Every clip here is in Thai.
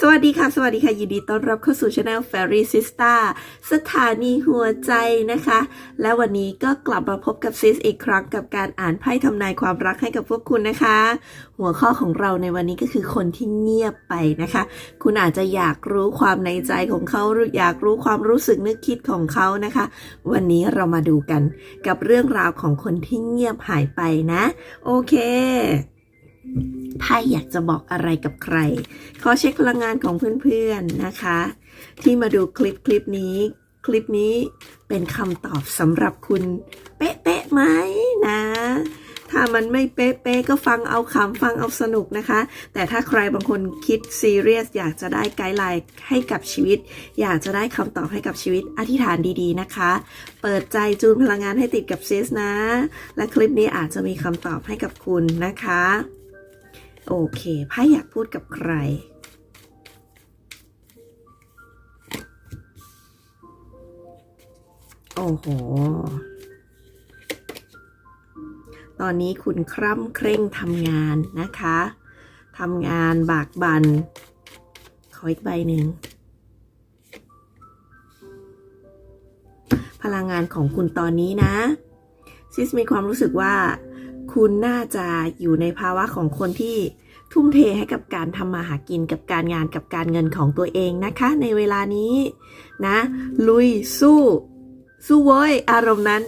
สวัสดีค่ะ สวัสดีค่ะ ยินดีต้อนรับเข้าสู่ช anel Fairy Sister สถานีหัวใจนะคะ และวันนี้ก็กลับมาพบกับซิสอีกครั้งกับการอ่านไพ่ทำนายความรักให้กับพวกคุณนะคะ หัวข้อของเราในวันนี้ก็คือคนที่เงียบไปนะคะ คุณอาจจะอยากรู้ความในใจของเขาหรืออยากรู้ความรู้สึกนึกคิดของเขานะคะ วันนี้เรามาดูกันกับเรื่องราวของคนที่เงียบหายไปนะ โอเค ไพ่อยากจะบอกอะไรกับใคร ขอเช็คพลังงานของเพื่อนๆนะคะ ที่มาดูคลิปคลิปนี้ คลิปนี้เป็นคำตอบสำหรับคุณ เป๊ะๆไหมนะ ถ้ามันไม่เป๊ะๆก็ฟังเอาขำฟังเอาสนุกนะคะ แต่ถ้าใครบางคนคิดซีเรียสอยากจะได้ไกด์ไลน์ให้กับชีวิต อยากจะได้คำตอบให้กับชีวิตอธิษฐานดีๆนะคะ เปิดใจจูนพลังงานให้ติดกับซิสนะ และคลิปนี้อาจจะมีคำตอบให้กับคุณนะคะ โอเคไพ่อยากพูดกับใคร โอ้โห ตอนนี้คุณคร่ำเคร่งทำงานนะคะทำงานบากบัน ขออีกใบหนึ่ง พลังงานของคุณตอนนี้นะ ซิสมีความรู้สึกว่า คุณน่าจะอยู่ในภาวะของคนที่ทุ่มเทให้กับการทำมาหากินกับการงานกับการเงินของตัวเองนะคะ ในเวลานี้นะ ลุยสู้ สู้เว้ย อารมณ์นั้น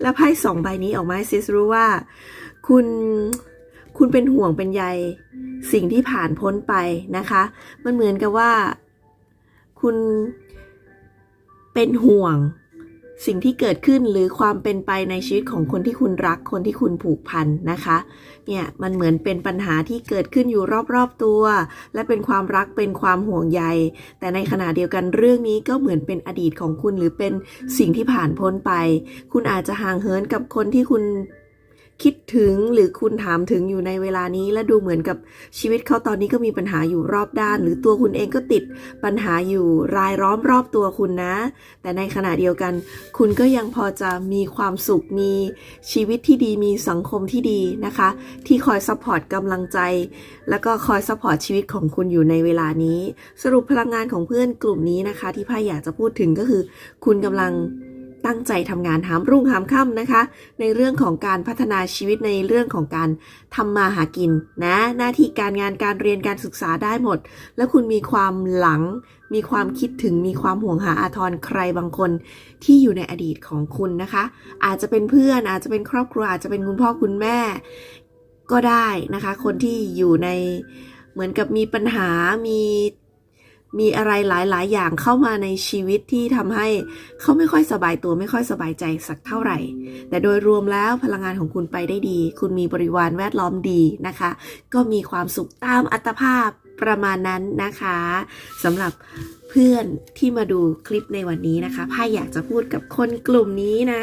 แล้วไพ่สองใบนี้ออกมาซิสรู้ว่า คุณคุณเป็นห่วงเป็นใยสิ่งที่ผ่านพ้นไปนะคะ มันเหมือนกับว่า คุณเป็นห่วง สิ่งที่เกิดขึ้นหรือความเป็นไปในชีวิตของคนที่คุณรักคนที่คุณผูกพันนะคะเนี่ยมันเหมือนเป็นปัญหาที่เกิดขึ้นอยู่รอบๆตัว และเป็นความรักเป็นความห่วงใย แต่ในขณะเดียวกันเรื่องนี้ก็เหมือนเป็นอดีตของคุณหรือเป็นสิ่งที่ผ่านพ้นไป คุณอาจจะห่างเหินกับคนที่คุณ คิดถึงหรือคุณถามถึงอยู่ในเวลานี้ และดูเหมือนกับชีวิตเขาตอนนี้ก็มีปัญหาอยู่รอบด้าน หรือตัวคุณเองก็ติดปัญหาอยู่รายล้อมรอบตัวคุณนะ แต่ในขณะเดียวกัน คุณก็ยังพอจะมีความสุขมีชีวิตที่ดีมีสังคมที่ดีนะคะ ที่คอยซัพพอร์ตกำลังใจ แล้วก็คอยซัพพอร์ตชีวิตของคุณอยู่ในเวลานี้ สรุปพลังงานของเพื่อนกลุ่มนี้นะคะ ที่พ่ายอยากจะพูดถึงก็คือ คุณกำลัง ตั้งใจทำงานหามรุ่งหามค่ำนะคะ ในเรื่องของการพัฒนาชีวิตในเรื่องของการทำมาหากินนะหน้าที่การงานการเรียนการศึกษาได้หมด แล้วคุณมีความหลัง มีความคิดถึงมีความห่วงหาอาทรใครบางคนที่อยู่ในอดีตของคุณนะคะ อาจจะเป็นเพื่อนอาจจะเป็นครอบครัวอาจจะเป็นคุณพ่อคุณแม่ก็ได้นะคะ คนที่อยู่ในเหมือนกับมีปัญหามี มีอะไรหลาย ๆ อย่างเข้ามาในชีวิตที่ทำให้เขาไม่ค่อยสบายตัวไม่ค่อยสบายใจสักเท่าไหร่ แต่โดยรวมแล้วพลังงานของคุณไปได้ดี คุณมีบริวารแวดล้อมดีนะคะ ก็มีความสุขตามอัตภาพประมาณนั้นนะคะสำหรับเพื่อนที่มาดูคลิปในวันนี้นะคะพ่ายอยากจะพูดกับคนกลุ่มนี้นะ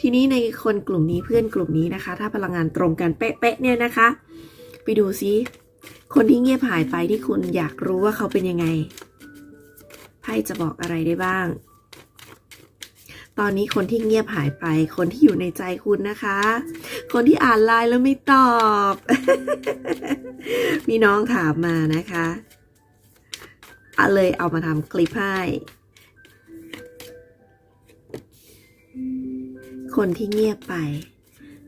ทีนี้ในคนกลุ่มนี้เพื่อนกลุ่มนี้นะคะ ถ้าพลังงานตรงกันเป๊ะๆเนี่ยนะคะ ไปดูซิ คนที่เงียบหายไปที่คุณอยากรู้ว่าเขาเป็นยังไงไพ่จะบอกอะไรได้บ้าง ตอนนี้คนที่เงียบหายไป คนที่อยู่ในใจคุณนะคะ คนที่อ่านไลน์แล้วไม่ตอบ มีน้องถามมานะคะอะเลยเอามาทำคลิปให้คนที่เงียบไป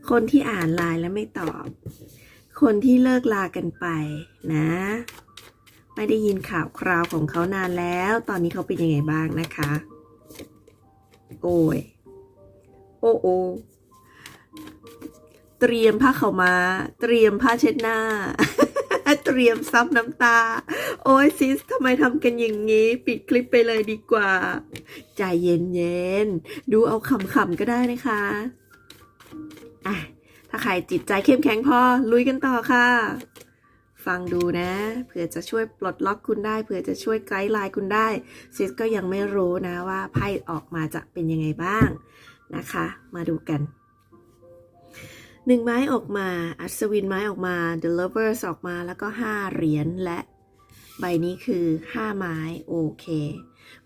คนที่อ่านไลน์แล้วไม่ตอบ คนที่เลิกลากันไปนะ ไม่ได้ยินข่าวคราวของเขานานแล้ว ตอนนี้เขาเป็นยังไงบ้างนะคะ โอ้ย โอ้โอเตรียมผ้าเขามา เตรียมผ้าเช็ดหน้า เตรียมซับน้ำตา โอ้ยซิสทำไมทำกันอย่างนี้ ปิดคลิปไปเลยดีกว่า ใจเย็นๆ ดูเอาขำๆก็ได้นะคะ ถ้าใครจิตใจเข้มแข็งพอลุยกันต่อค่ะ ฟังดูนะ เผื่อจะช่วยปลดล็อกคุณได้ เผื่อจะช่วยไกด์ไลน์คุณได้ซิสก็ยังไม่รู้นะว่าไพ่ออกมาจะเป็นยังไงบ้างนะคะ มาดูกันหนึ่งไม้ออกมา อัศวินไม้ออกมา The Lovers ออกมาแล้วก็ห้าเหรียญและใบนี้คือห้าไม้ โอเค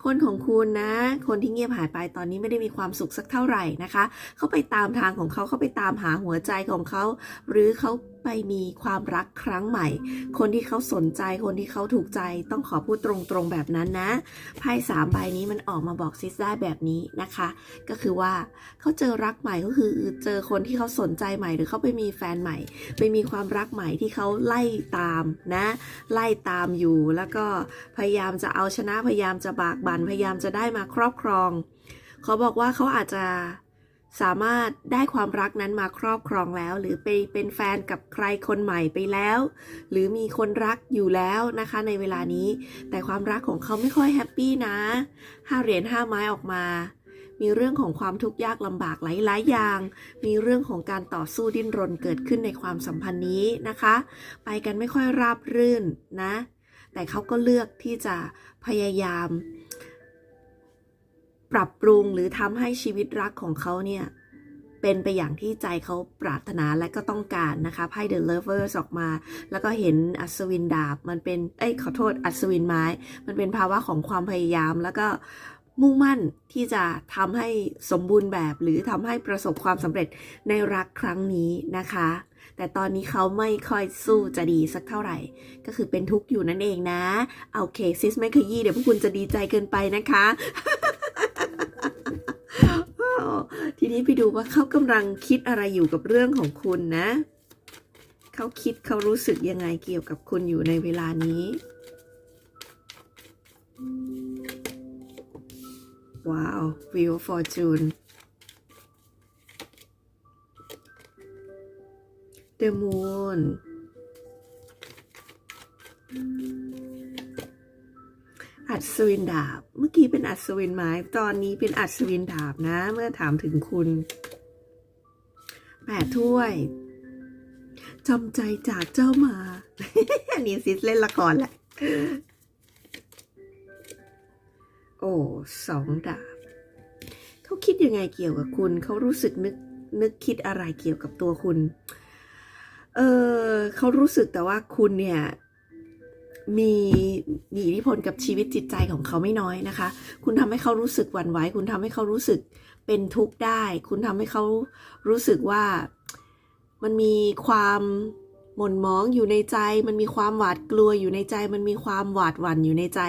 คนของคุณนะ คนที่เงียบหายไปตอนนี้ไม่ได้มีความสุขสักเท่าไหร่นะคะ เขาไปตามทางของเขาเขาไปตามหาหัวใจของเขา หรือเขาไปมีความรักครั้งใหม่ คนที่เขาสนใจคนที่เขาถูกใจต้องขอพูดตรงๆแบบนั้นนะไพ่สามใบนี้มันออกมาบอกซิสได้แบบนี้นะคะ ก็คือว่าเขาเจอรักใหม่ก็คือเจอคนที่เขาสนใจใหม่ หรือเขาไปมีแฟนใหม่ ไปมีความรักใหม่ที่เขาไล่ตามนะ ไล่ตามอยู่แล้วก็พยายามจะเอาชนะพยายามจะบากบั่นพยายามจะได้มาครอบครอง เขาบอกว่าเขาอาจจะสามารถได้ความรักนั้นมาครอบครองแล้ว หรือไปเป็นแฟนกับใครคนใหม่ไปแล้ว หรือมีคนรักอยู่แล้วนะคะในเวลานี้ แต่ความรักของเขาไม่ค่อยแฮปปี้นะห้าเหรียญห้าไม้ออกมา มีเรื่องของความทุกข์ยากลำบากหลายๆอย่าง มีเรื่องของการต่อสู้ดิ้นรนเกิดขึ้นในความสัมพันธ์นี้นะคะ ไปกันไม่ค่อยราบรื่นนะ แต่เขาก็เลือกที่จะพยายาม ปรับปรุงหรือทำให้ชีวิตรักของเขาเนี่ย เป็นไปอย่างที่ใจเขาปรารถนาและก็ต้องการนะคะไพ่ The Lovers ออกมา แล้วก็เห็นอัศวินดาบมันเป็นเอ้ยขอโทษอัศวินไม้ มันเป็นภาวะของความพยายามแล้วก็มุ่งมั่นที่จะทำให้สมบูรณ์แบบ หรือทำให้ประสบความสำเร็จในรักครั้งนี้นะคะ แต่ตอนนี้เขาไม่ค่อยสู้จะดีสักเท่าไหร่ ก็คือเป็นทุกข์อยู่นั่นเองนะโอเคซิสไม่ขยี้เดี๋ยวพวกคุณจะดีใจเกินไปนะคะทีนี้ไปดูว่าเขากำลังคิดอะไรอยู่กับเรื่องของคุณนะ เขาคิดเขารู้สึกยังไงเกี่ยวกับคุณอยู่ในเวลานี้ ว้าว Wheel of Fortune The Moon อัศวินดาบ เมื่อกี้เป็นอัศวินไม้ ตอนนี้เป็นอัศวินดาบนะ เมื่อถามถึงคุณแปดถ้วยจำใจจากเจ้ามา อันนี้ซิสเล่นละครแหละ โอ้สองดาบ เขาคิดยังไงเกี่ยวกับคุณ เขารู้สึกนึกนึกคิดอะไรเกี่ยวกับตัวคุณ เออเขารู้สึกแต่ว่าคุณเนี่ยมีมีอิทธิพลกับชีวิตจิตใจของเขาไม่น้อยนะคะ คุณทำให้เขารู้สึกหวั่นไหว คุณทำให้เขารู้สึกเป็นทุกข์ได้ คุณทำให้เขารู้สึกว่ามันมีความหม่นมองอยู่ในใจ มันมีความหวาดกลัวอยู่ในใจ มันมีความหวาดหวั่นอยู่ในใจ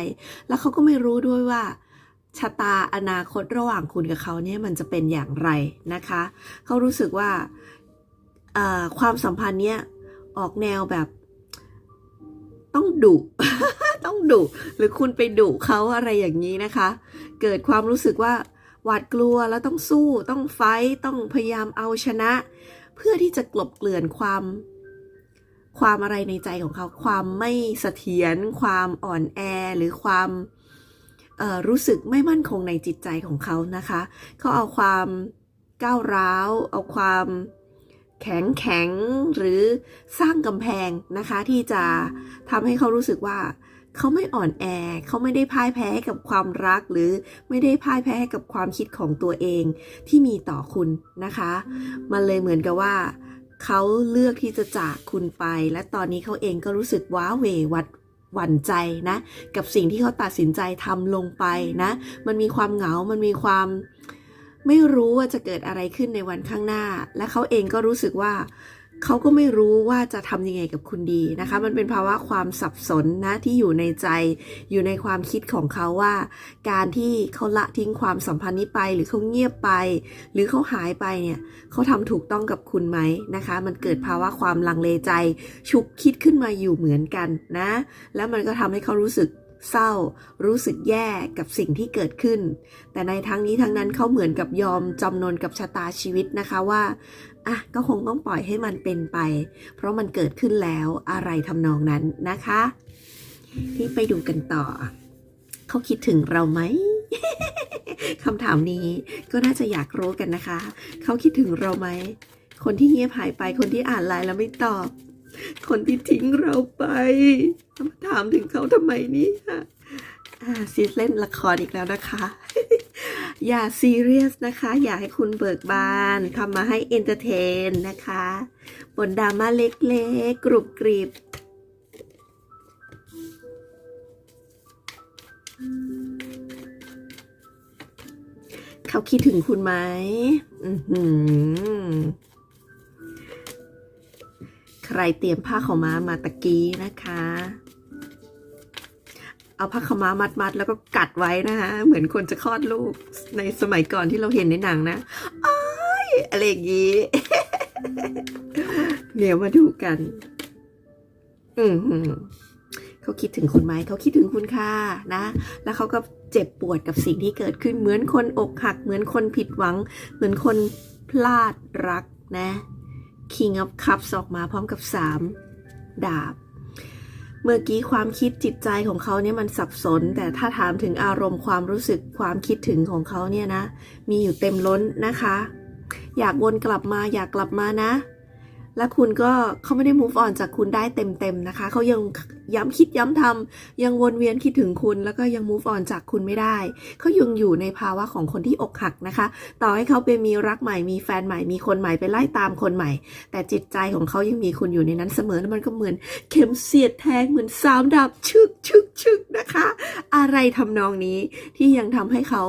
แล้วเขาก็ไม่รู้ด้วยว่าชะตาอนาคตระหว่างคุณกับเขาเนี่ยมันจะเป็นอย่างไรนะคะ เขารู้สึกว่า ความสัมพันธ์เนี้ยออกแนวแบบต้องดุต้องดุหรือคุณไปดุเขาอะไรอย่างนี้นะคะ เกิดความรู้สึกว่าหวาดกลัวแล้วต้องสู้ ต้องไฟต้องพยายามเอาชนะ เพื่อที่จะกลบเกลื่อนความ ความอะไรในใจของเขา ความไม่เสถียรความอ่อนแอหรือความรู้สึกไม่มั่นคงในจิตใจของเขานะคะ เขาเอาความก้าวร้าว เอาความ แข็งแข็งหรือสร้างกำแพงนะคะ ที่จะทำให้เขารู้สึกว่าเขาไม่อ่อนแอ เขาไม่ได้พ่ายแพ้ให้กับความรัก หรือไม่ได้พ่ายแพ้ให้กับความคิดของตัวเองที่มีต่อคุณนะคะ มันเลยเหมือนกับว่า เขาเลือกที่จะจากคุณไป และตอนนี้เขาเองก็รู้สึกว้าเหววัดหวั่นใจนะ กับสิ่งที่เขาตัดสินใจทำลงไปนะ มันมีความเหงา มันมีความ ไม่รู้ว่าจะเกิดอะไรขึ้นในวันข้างหน้า และเขาเองก็รู้สึกว่าเขาก็ไม่รู้ว่าจะทำยังไงกับคุณดีนะคะ มันเป็นภาวะความสับสนนะที่อยู่ในใจ อยู่ในความคิดของเขาว่า การที่เขาละทิ้งความสัมพันธ์นี้ไป หรือเขาเงียบไป หรือเขาหายไปเนี่ยเขาทำถูกต้องกับคุณไหมนะคะ มันเกิดภาวะความลังเลใจ ชุกคิดขึ้นมาอยู่เหมือนกันนะ แล้วมันก็ทำให้เขารู้สึก เศร้า รู้สึกแย่กับสิ่งที่เกิดขึ้น แต่ในทั้งนี้ทั้งนั้นเขาเหมือนกับยอมจำนนกับชะตาชีวิตนะคะว่าอะก็คงต้องปล่อยให้มันเป็นไป เพราะมันเกิดขึ้นแล้วอะไรทำนองนั้นนะคะ ที่ไปดูกันต่อ เขาคิดถึงเราไหมคำถามนี้ก็น่าจะอยากรู้กันนะคะ เขาคิดถึงเราไหม คนที่เงียบหายไปคนที่อ่านไลน์แล้วไม่ตอบ คนที่ทิ้งเราไปมาถามถึงเขาทำไมนี่ยอ่าซีเล่นละครอีกแล้วนะคะ อย่าซีเรียสนะคะ อย่าให้คุณเบิกบานทำมาให้เอนเตอร์เทนนะคะบนดราม่าเล็กๆ กรุบกริบเขาคิดถึงคุณไหม อื้อหือ ใครเตรียมผ้าขาวม้ามาตะกี้นะคะ เอาผ้าขาวม้ามัดๆแล้วก็กัดไว้นะคะเหมือนคนจะคลอดลูกในสมัยก่อนที่เราเห็นในหนังนะอ้ายอะไรอย่างนี้เดี๋ยวมาดูกัน อือหือเขาคิดถึงคุณไหมเขาคิดถึงคุณค่ะนะ แล้วเขาก็เจ็บปวดกับสิ่งที่เกิดขึ้นเหมือนคนอกหัก เหมือนคนผิดหวัง เหมือนคนพลาดรักนะ King of Cups ออกมาพร้อมกับ 3 ดาบ เมื่อกี้ความคิดจิตใจของเขาเนี่ยมันสับสน แต่ถ้าถามถึงอารมณ์ความรู้สึกความคิดถึงของเขาเนี่ยนะ มีอยู่เต็มล้นนะคะ อยากวนกลับมาอยากกลับมานะ และคุณก็เขาไม่ได้ move on จากคุณได้เต็มๆนะคะ เขายังย้ำคิดย้ำทำยังวนเวียนคิดถึงคุณ แล้วก็ยัง move on จากคุณไม่ได้ เขายังอยู่ในภาวะของคนที่อกหักนะคะ ต่อให้เขาไปมีรักใหม่มีแฟนใหม่มีคนใหม่ไปไล่ตามคนใหม่ แต่จิตใจของเขายังมีคุณอยู่ในนั้นเสมอแล้วมันก็เหมือนเข็มเสียดแทงเหมือนสามดาบชึกชึกชึกนะคะ อะไรทำนองนี้ที่ยังทำให้เขา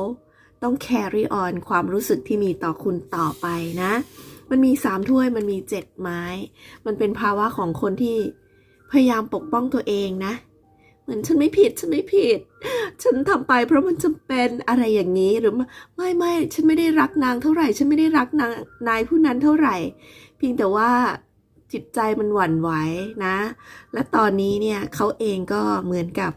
ต้อง carry on ความรู้สึกที่มีต่อคุณต่อไปนะ มันมีสามถ้วยมันมีเจ็ดไม้ มันเป็นภาวะของคนที่พยายามปกป้องตัวเองนะ เหมือนฉันไม่ผิดฉันไม่ผิด ฉันทำไปเพราะมันจำเป็นอะไรอย่างนี้หรือไม่ไม่ฉันไม่ได้รักนางเท่าไหร่ ฉันไม่ได้รักนางนายผู้นั้นเท่าไหร่ เพียงแต่ว่าจิตใจมันหวั่นไหวนะ และตอนนี้เนี่ยเขาเองก็เหมือนกับ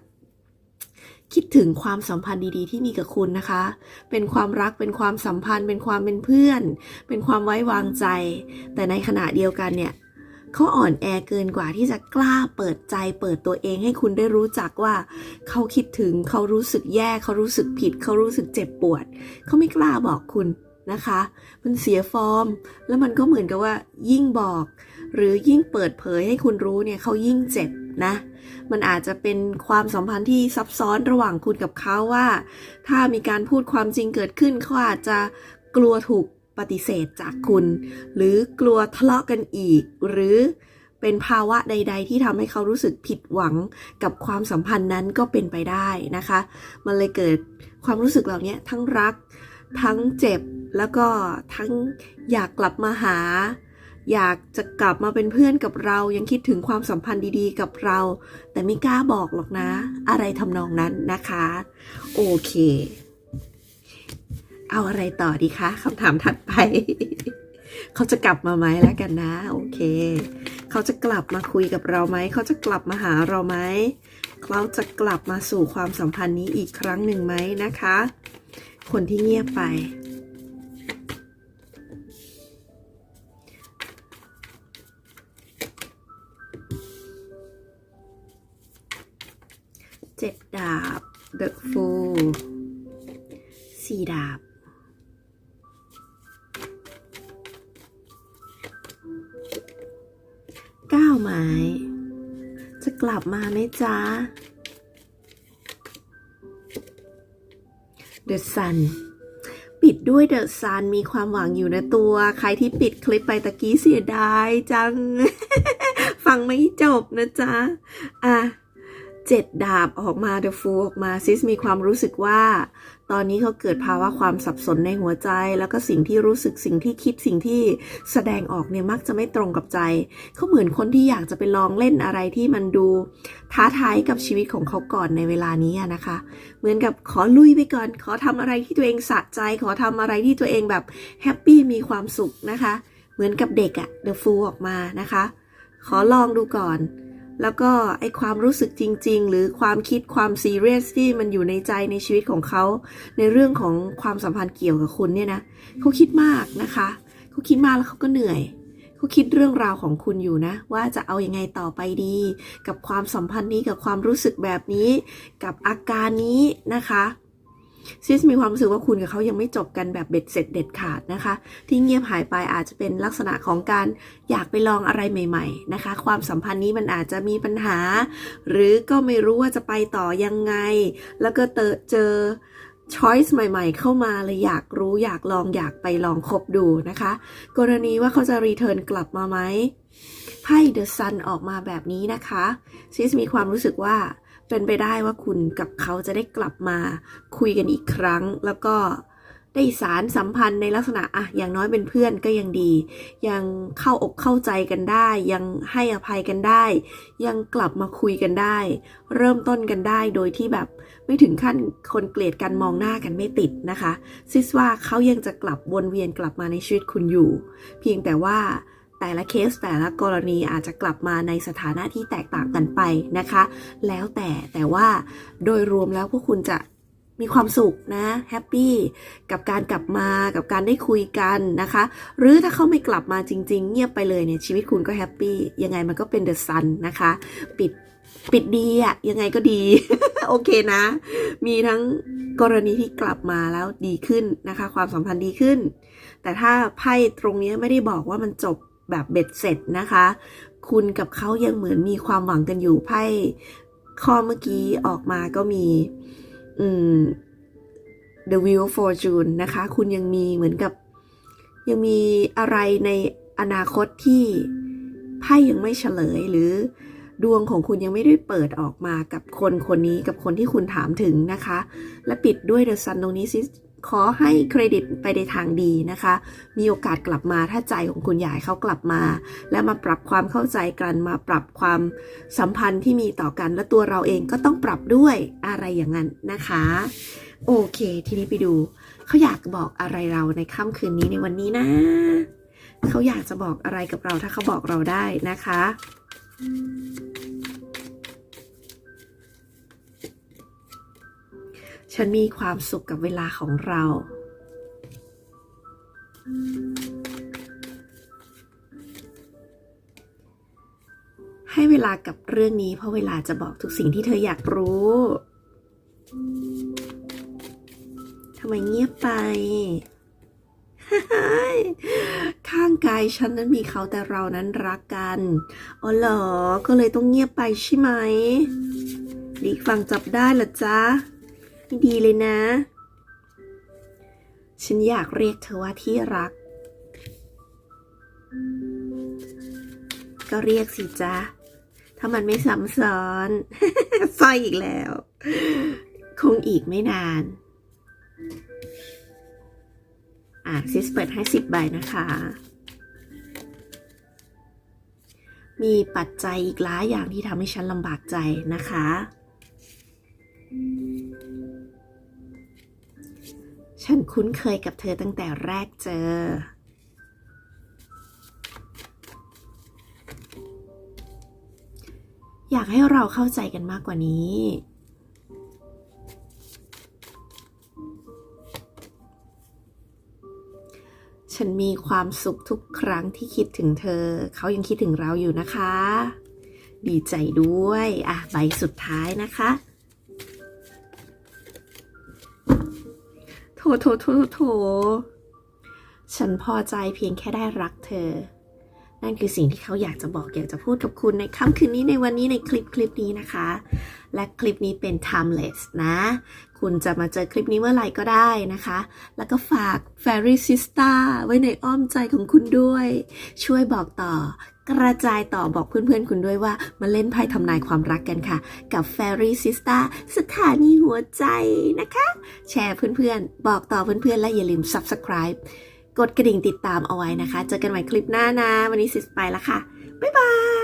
คิดถึงความสัมพันธ์ดีๆ ที่มีกับคุณนะคะ เป็นความรัก เป็นความสัมพันธ์ เป็นความเป็นเพื่อน เป็นความไว้วางใจ แต่ในขณะเดียวกันเนี่ยเขาอ่อนแอเกินกว่าที่จะกล้าเปิดใจเปิดตัวเองให้คุณได้รู้จักว่า เขาคิดถึงเขารู้สึกแย่ เขารู้สึกผิด เขารู้สึกเจ็บปวด เขาไม่กล้าบอกคุณ นะคะ มันเสียฟอร์ม แล้วมันก็เหมือนกับว่า ยิ่งบอก หรือยิ่งเปิดเผยให้คุณรู้เนี่ยเขายิ่งเจ็บนะ มันอาจจะเป็นความสัมพันธ์ที่ซับซ้อนระหว่างคุณกับเขาว่า ถ้ามีการพูดความจริงเกิดขึ้นเขาอาจจะกลัวถูกปฏิเสธจากคุณ หรือกลัวทะเลาะกันอีก หรือเป็นภาวะใด ๆ ที่ทำให้เขารู้สึกผิดหวังกับความสัมพันธ์นั้นก็เป็นไปได้นะคะ มันเลยเกิดความรู้สึกเหล่านี้ทั้งรัก ทั้งเจ็บแล้วก็ทั้งอยากกลับมาหา อยากจะกลับมาเป็นเพื่อนกับเรายังคิดถึงความสัมพันธ์ดีๆ กับเรา แต่ไม่กล้าบอกหรอกนะ อะไรทำนองนั้นนะคะ โอเค เอาอะไรต่อดีคะคำถามถัดไป เขาจะกลับมาไหมแล้วกันนะ โอเค เขาจะกลับมาคุยกับเราไหม เขาจะกลับมาหาเราไหมเขาจะกลับมาสู่ความสัมพันธ์นี้อีกครั้งหนึ่งไหมนะคะ คนที่เงียบไป เจ็ดดาบ The Fool สี่ดาบเก้าไม้ จะกลับมาไหมจ๊ะ The Sun ปิดด้วย The Sun มีความหวังอยู่ในตัว ใครที่ปิดคลิปไปตะกี้เสียดายจัง ฟังไม่จบนะจ๊ะ อะ เจ็ดดาบออกมา The Fool ออกมาซิสมีความรู้สึกว่า ตอนนี้เขาเกิดภาวะความสับสนในหัวใจ แล้วก็สิ่งที่รู้สึกสิ่งที่คิดสิ่งที่แสดงออกเนี่ยมักจะไม่ตรงกับใจ เขาเหมือนคนที่อยากจะไปลองเล่นอะไรที่มันดูท้าทายกับชีวิตของเขาก่อนในเวลานี้นะคะ เหมือนกับขอลุยไปก่อน ขอทำอะไรที่ตัวเองสะใจ ขอทำอะไรที่ตัวเองแบบแฮปปี้มีความสุขนะคะ เหมือนกับเด็กอะ The Fool ออกมานะคะ ขอลองดูก่อน แล้วก็ไอความรู้สึกจริง ๆ หรือความคิดความซีเรียสที่มันอยู่ในใจในชีวิตของเขาในเรื่องของความสัมพันธ์เกี่ยวกับคุณเนี่ยนะเขาคิดมากนะคะเขาคิดมากแล้วเขาก็เหนื่อยเขาคิดเรื่องราวของคุณอยู่นะ ว่าจะเอาอยัางไงต่อไปดี กับความสัมพันธ์นี้กับความรู้สึกแบบนี้ กับอาการนี้นะคะ ซิสมีความรู้สึกว่าคุณกับเขายังไม่จบกันแบบเบ็ดเสร็จเด็ดขาดนะคะ ที่เงียบหายไปอาจจะเป็นลักษณะของการอยากไปลองอะไรใหม่ ๆ นะคะ ความสัมพันธ์นี้มันอาจจะมีปัญหา หรือก็ไม่รู้ว่าจะไปต่อยังไง แล้วก็เจอเจอ choice ใหม่ๆ เข้ามาเลยอยากรู้อยากลองอยากไปลองคบดูนะคะ กรณีว่าเขาจะรีเทิร์นกลับมาไหมไพ่ The Sun ออกมาแบบนี้นะคะซิสมีความรู้สึกว่า เป็นไปได้ว่าคุณกับเขาจะได้กลับมาคุยกันอีกครั้ง แล้วก็ได้สารสัมพันธ์ในลักษณะอะอย่างน้อยเป็นเพื่อนก็ยังดี ยังเข้าอกเข้าใจกันได้ ยังให้อภัยกันได้ ยังกลับมาคุยกันได้ เริ่มต้นกันได้โดยที่แบบไม่ถึงขั้นคนเกลียดกันมองหน้ากันไม่ติดนะคะซิสว่าเขายังจะกลับวนเวียนกลับมาในชีวิตคุณอยู่ เพียงแต่ว่า แต่ละเคสแต่ละกรณีอาจจะกลับมาในสถานะที่แตกต่างกันไปนะคะ แล้วแต่แต่ว่าโดยรวมแล้วพวกคุณจะมีความสุขนะแฮปปี้กับการกลับมากับการได้คุยกันนะคะ หรือถ้าเขาไม่กลับมาจริง ๆ เงียบไปเลยเนี่ยชีวิตคุณก็แฮปปี้ยังไงมันก็เป็นเดอะซันนะคะ ปิดปิดดีอะยังไงก็ดี โอเคนะ มีทั้งกรณีที่กลับมาแล้วดีขึ้นนะคะ ความสัมพันธ์ดีขึ้น แต่ถ้าไพ่ตรงนี้ไม่ได้บอกว่ามันจบ แบบเบ็ดเสร็จนะคะ คุณกับเขายังเหมือนมีความหวังกันอยู่ไพ่ข้อเมื่อกี้ออกมาก็มี อืม The Wheel of Fortune นะคะ คุณยังมีเหมือนกับ ยังมีอะไรในอนาคตที่ไพ่ยังไม่เฉลยหรือดวงของคุณยังไม่ได้เปิดออกมากับคนคนนี้กับคนที่คุณถามถึงนะคะ และปิดด้วย The Sun ตรงนี้ซิ ขอให้เครดิตไปในทางดีนะคะ มีโอกาสกลับมาถ้าใจของคุณยากให้เขากลับมา และมาปรับความเข้าใจกันมาปรับความสัมพันธ์ที่มีต่อกันและตัวเราเองก็ต้องปรับด้วยอะไรอย่างนั้นนะคะ โอเค ทีนี้ไปดู เขาอยากบอกอะไรเราในค่ำคืนนี้ในวันนี้นะ เขาอยากจะบอกอะไรกับเราถ้าเขาบอกเราได้นะคะ ฉันมีความสุขกับเวลาของเรา ให้เวลากับเรื่องนี้เพราะเวลาจะบอกทุกสิ่งที่เธออยากรู้ทำไมเงียบไป ข้างกายฉันนั้นมีเขาแต่เรานั้นรักกัน อ๋อเหรอ ก็เลยต้องเงียบไปใช่ไหม ดีฟังจับได้เหรอจ๊ะ ดีเลยนะ ฉันอยากเรียกเธอว่าที่รัก ก็เรียกสิจ๊ะ ถ้ามันไม่ซ้ำซ้อนสร้อยอีกแล้ว คงอีกไม่นาน อะซิสเปิดให้สิบใบนะคะ มีปัจจัยอีกหลายอย่างที่ทำให้ฉันลำบากใจนะคะ ฉันคุ้นเคยกับเธอตั้งแต่แรกเจอ อยากให้เราเข้าใจกันมากกว่านี้ ฉันมีความสุขทุกครั้งที่คิดถึงเธอ เขายังคิดถึงเราอยู่นะคะ ดีใจด้วย อะ ใบสุดท้ายนะคะ โถโถโถโถฉันพอใจเพียงแค่ได้รักเธอ นั่นคือสิ่งที่เขาอยากจะบอกอยากจะพูดกับคุณในค่ำคืนนี้ในวันนี้ในคลิปคลิปนี้นะคะ และคลิปนี้เป็น timeless นะ คุณจะมาเจอคลิปนี้เมื่อไหร่ก็ได้นะคะ แล้วก็ฝาก Fairy Sister ไว้ในอ้อมใจของคุณด้วย ช่วยบอกต่อ กระจายต่อบอกเพื่อนๆ คุณด้วยว่ามาเล่นไพ่ทำนายความรักกันค่ะ กับ Fairy Sister สถานีหัวใจนะคะ แชร์เพื่อนๆ บอกต่อเพื่อนๆ และอย่าลืม Subscribe กดกระดิ่งติดตามเอาไว้นะคะ เจอกันใหม่คลิปหน้านะ วันนี้ซิสไปแล้วค่ะ บ๊ายบาย